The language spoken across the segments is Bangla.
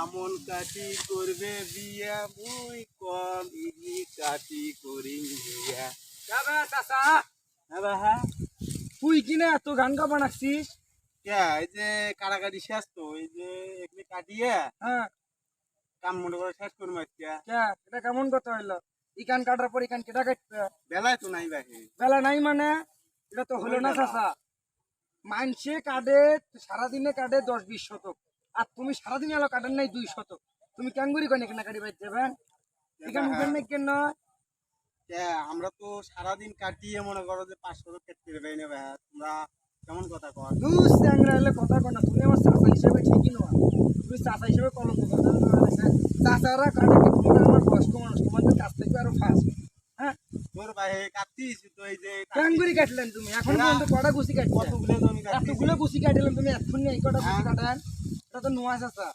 আমন কাটি করবে বিয়া মুই কম ইগি কাটি করিম বিয়া। যাবে চাচা। হ্যাঁ হ্যাঁ। তুই কিনে এত গান গাবা নাকছিস? কে? এই যে শেষ তো এই যে এগুলি কাটিয়ে হ্যাঁ। কাম মনে করে শেষ করব এটা কেমন কথা হইল? ইকান কাটার পর ইকান কেটা কাটবে? বেলায় তো নাই ভাই বেলা নাই মানে? এটা তো হলো না। চাচা। মানসে কাটে সারাদিনে কাটে দশ বিশ শতক। আর তুমি সারাদিন এলো কাটেন নাই দুই শতক। তুমি ক্যাঙ্গুরি কনে কেনা কাটি বাইর যাবেন ইকান উঠবেন নাই কেন আমরা তো সারাদিন কাটিয়ে মনে করো যে পাঁচশো কেটে দেবে না ভাই। তোমরা কেমন কথা কর দুস চ্যাংরা হলে কথা কয় না। তুমি আমার চাচা হিসেবে ঠিকই নয়। তুমি চাচা হিসেবে কলঙ্ক কথা চাচারা কাটে কি তোমরা আমার বয়স্ক মানুষ তোমাদের কাছ থেকে আরও ফাস্ট হ্যাঁ তোর ভাই কাটতিস তো এই যে ক্যাঙ্গুরি কাটলেন তুমি এখন পর্যন্ত কটা গুছি কতগুলো জমি এতগুলো গুছি কাটিলেন তুমি এখন এই কটা গুছি হ্যাঁ। কাটান। এটা তো নোয়া চাচা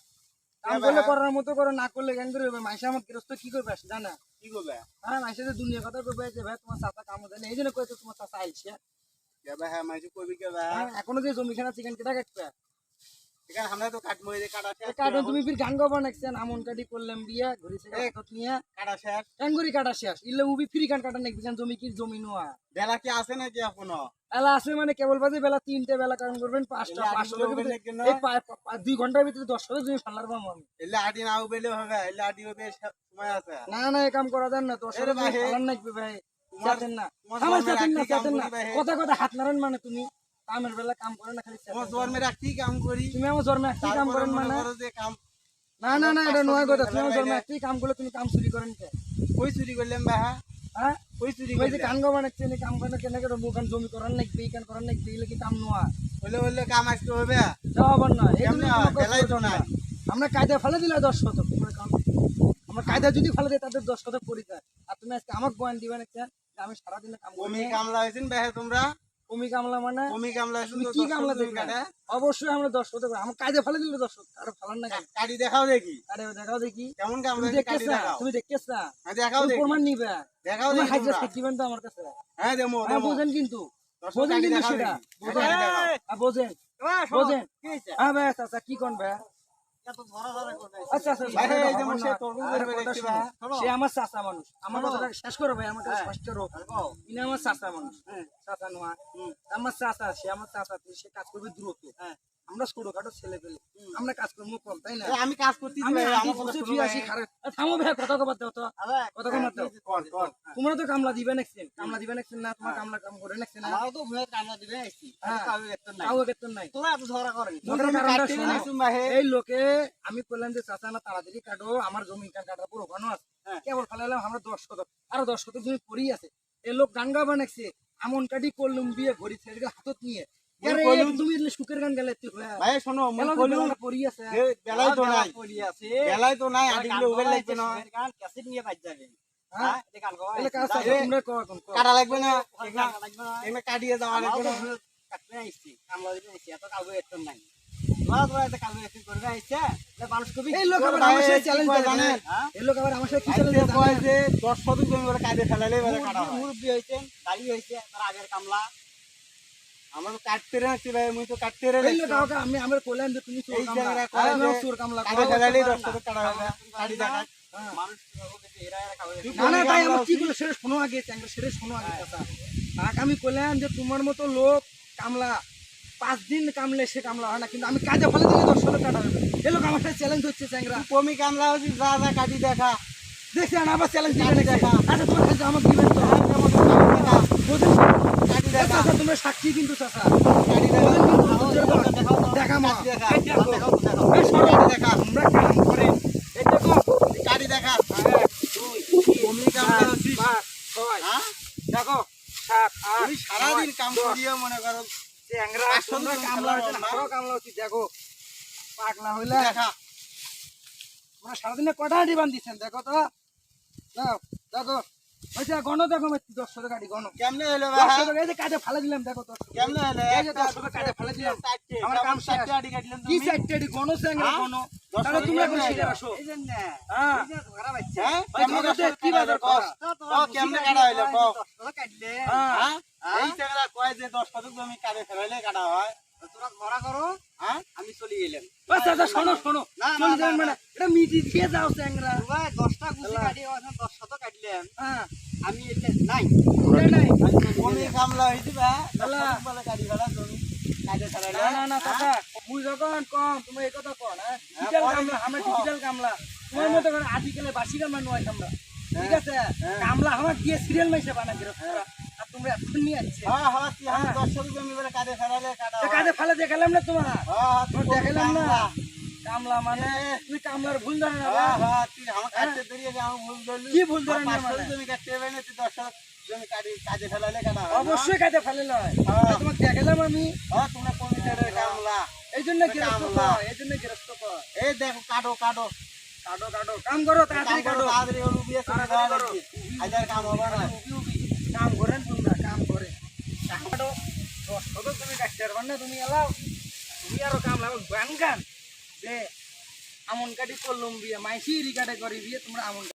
কাম হ্যাঁ, করলে করার মতো করো না করলে কেন করে হবে মাইসা আমার গৃহস্থ কি করবে জানা? কি করবে? হ্যাঁ মাইসা যে দুনিয়া কথা করবে যে ভাই তোমার চাচা কাম দেয় এই জন্য কয়েছে তোমার চাচা আইসে। হ্যাঁ কবি কে ভাই? হ্যাঁ এখনও যে জমি খানা চিকেন কেটা কাটবে এখানে আমরা তো কাটা শেষ তুমি ফির গান গাবা নাকছেন আমন কাটি করলাম বিয়া ঘুরি কাটা শেষ ট্যাঙ্গুরি কাটা শেষ ইলে উবি ফ্রি গান কাটা নাকি বিজান জমি কি জমি নোয়া? বেলা কি আছে নাকি এখনও? এলা আছে মানে কেবল বাজে বেলা তিনটে বেলা কারণ করবেন পাঁচটা? এই দুই ঘণ্টার ভিতরে দশ টাকা জমি ফালার পাবো আমি। এলে আটি নাও বেলে হবে এলে আটি হবে সময় আছে। না না এই কাম করা যান না দশ এরে টাকা ফালার নাকবে ভাই। তোমার- না। আমার জন্মের না আগেই না। কথা কথা হাত নাড়েন মানে তুমি। কামের বেলা কাম করে না খালি কি কাম করি। তুমি আমার জন্মে একটি কাম করেন মানে না? না না এটা নয় কথা। তুমি আমার কাম করলে তুমি কাম চুরি করেন কে? কই চুরি করলাম ভাই হ্যাঁ? কই চুরি তুমি যে কান নি কাম করে কেন করে মুখান জমি করার নাকবে এই কান করার নাকবে এগুলো কি কাম নোয়া? হলে হলে কাম আসতে হবে। না এই? কোনো কষ্ট বেলাই তো না। আমরা কায়দা ফেলে দিলে দশ শতক কাম। আমরা কায়দা যদি ফেলে দিই তাদের দশ শতক করি যায় আর তুমি আজকে আমাকে বয়ান দিবে না কেন যে আমি সারাদিনে কাম করি। কমি কামলা হয়েছেন ভাই তোমরা? কমি কামলা মানে? কমি কামলা তুমি কি কামলা দেখবে অবশ্যই আমরা দশ শতক আমার কায়দা ফেলে দিলে দশ শতক আর ফেলার না কেন দেখাও দেখি। দেখাও দেখি। কেমন কামলা দেখাও। তুমি হ্যাঁ, দেখাও তুমি দেখি। প্রমাণ নিবে। দেখাও দেখি হাজার থাকিবেন তো আমার কাছে। হ্যাঁ দেমো হ্যাঁ দেমো। বোঝেন কিন্তু। বোঝেন কিন্তু সেটা। বোঝেন কাটি দেখাও। হ্যাঁ, বোঝেন। হ্যাঁ ভাই আচ্ছা আচ্ছা কি কোন ভাই আচ্ছা আচ্ছা ভাই, এই যে আমার কথা। সে আমার চাচা মানুষ। আমার শেষ করো ভাই? আমাকে হ্যাঁ। শেষ করো ইনি আমার চাচা মানুষ। চাচা নোয়া। আমার চাচা সে আমার চাচা সে কাজ করবে দ্রুত। আমরা ছোটখাটো ছেলে পেলে। আমরা কাজ করব কম তাই না? আমি কাজ থামো ভাই কথা কবার দাও তো। কথা কবার দাও। কর, কর। তোমরা তো কামলা দিবে কামলা দিবে না তোমার কামলা কাম করে না তো কামলা দিবে আসছি। হ্যাঁ। বেতন নাই। বেতন নাই। তোরা এত ঝগড়া করেন। এই লোকে আমি বললাম যে চাচা না তাড়াতাড়ি কাটো আমার জমি কান কাটার পুরো ঘন আছে। হ্যাঁ। কেবল ফেলালাম আমরা দশ শতক আরও দশ শতক জমি পড়ি আছে। এই লোক গান গা বানাইছে। আমন কাটি করলুম বিয়ে ঘড়ি ছেড়ে হাতত নিয়ে। কাটা লাগবে না। কাটিয়ে যাওয়া লাগবে না। দশ শতক জমি বলে কাটে ফেলালেই কাটা হয়। মুরব্বী হয়েছেন দাড়ি হয়েছে তার আগের কামলা। আমরা কাটতে রাখছি ভাই মুই তো কাটতে আমাকে আমি আমরা কইলাম যে তুমি চোর কামলা আমিও যে চোর কামলা কাটে। ফেলালেই দশ শতক কাটা হবে কাটি দেখা হ্যাঁ। মানুষ না না আমার কি? বলে শোনো আগে শোনো আগে কথা তাকে আমি কইলাম যে তোমার মতো লোক কামলা পাঁচ দিন কামলে সে কামলা হয় না কিন্তু আমি কাজে ফেলে দিলে দশ শতক কাটা হবে এই লোক আমার সাথে চ্যালেঞ্জ হচ্ছে চ্যাংরা কমি কামলা হচ্ছিস যা যা কাটি দেখা দেখছি আর আবার চ্যালেঞ্জ দিবে দেখা। আচ্ছা তোমার কাছে আমাকে দিবেন তো কেমন দেখা চাচা তোমরা সাক্ষী কিন্তু চাচা। মা। আমরা কাম করে। ছয়, হ্যাঁ? দেখো সাত আট তুমি সারাদিন কাম দশ, করিয়ে মনে করো চ্যাংরা পাঁচশো তোমরা জন কামলা হচ্ছে না হবে না? আমরাও কামলা হচ্ছি দেখো। পাগলা হইলে। দেখা। সারাদিনে কটা হাঁটি বান্ধিছেন? দেখো তো। দাও দেখো ওইটা গণ দেখো দশ শত গাড়ি গণ। কেমনে হলো এই যে কাজে ফেলে দিলাম দেখো দশ কেমনে হলো? এই যে দশ শত কাজে ফেলে দিলাম। আমার কাম শেষ। আড়ি কাটলেন কি তুমি? আড়ি? গণ হ্যাঁ? গণ। তাহলে শত এখন শিখে আসো। এই জন্য। হ্যাঁ। ধরা তোমাদের দশ শত কি বাজার হলো, কও। কেমনে কাটা হইল, কও। কাটলে হ্যাঁ? এই চ্যাংড়া কয় যে দশ শতক জমি কাটে ফেলাইলে কাটা হয়? তোরা ধরা করো হ্যাঁ? আমি চলে শোনো শোনো। চলে না, মানে। এটা মিটি দিয়ে যাও চ্যাংরা। তোরা দশটা গুছি এলা। কাটিয়ে এখন কাটলাম। হ্যাঁ। আমি এটা নাই। নাই জমি কামলা হয়েছে বা। বলে গাড়ি বেলা জমি না না না চাচা। মুই যখন কম তুমি এই কথা কন হ্যাঁ? ডিজিটাল কামলা আমরা ডিজিটাল কামলা তোমার মতো করে আজকালে বাসি কামলা নয় কামলা ঠিক আছে? হ্যাঁ। কামলা আমার দিয়ে সিরিয়াল মাইসে বানা আর তোমরা এখন নিয়ে আসছে। হ্যাঁ হ্যাঁ আমি বলে কাটা ফেলে দেখালাম না তোমার? হ্যাঁ হ্যাঁ তোমার দেখালাম না? কামলা। মানে তুমি কামলার ভুল জানো না? হ্যাঁ হ্যাঁ তুই আমার কাটতে দেরিয়ে যে আমি ভুল ধরলি। কি ভুল ধরলি আমার মানে? শতক কাটতে হবে না তুই দশ শতক জমি কাটি কাজে কাটা অবশ্যই কাজে ফেলে হ্যাঁ। তোমাকে দেখালাম আমি। হ্যাঁ তোমরা কামলা? এই জন্য। কর, এই জন্য কর। এই দেখো কাটো কাটো। কাটো কাটো। কাম করো তাড়াতাড়ি কাম কাটো। করো, তাড়াতাড়ি ওর বিয়ে করে তাড়াতাড়ি দেওয়া করো। কাম হবে না। উবি উবি। কাম করেন তোমরা কাম করে কাম কাটো দশ শতক তুমি ডাক্তার বান না, তুমি এলাও। তুমি আরও কাম লাগো, গান গান। যে আমন কাটি করলুম বিয়ে, মাইসি রিকাটে করি বিয়ে, তোমরা আমন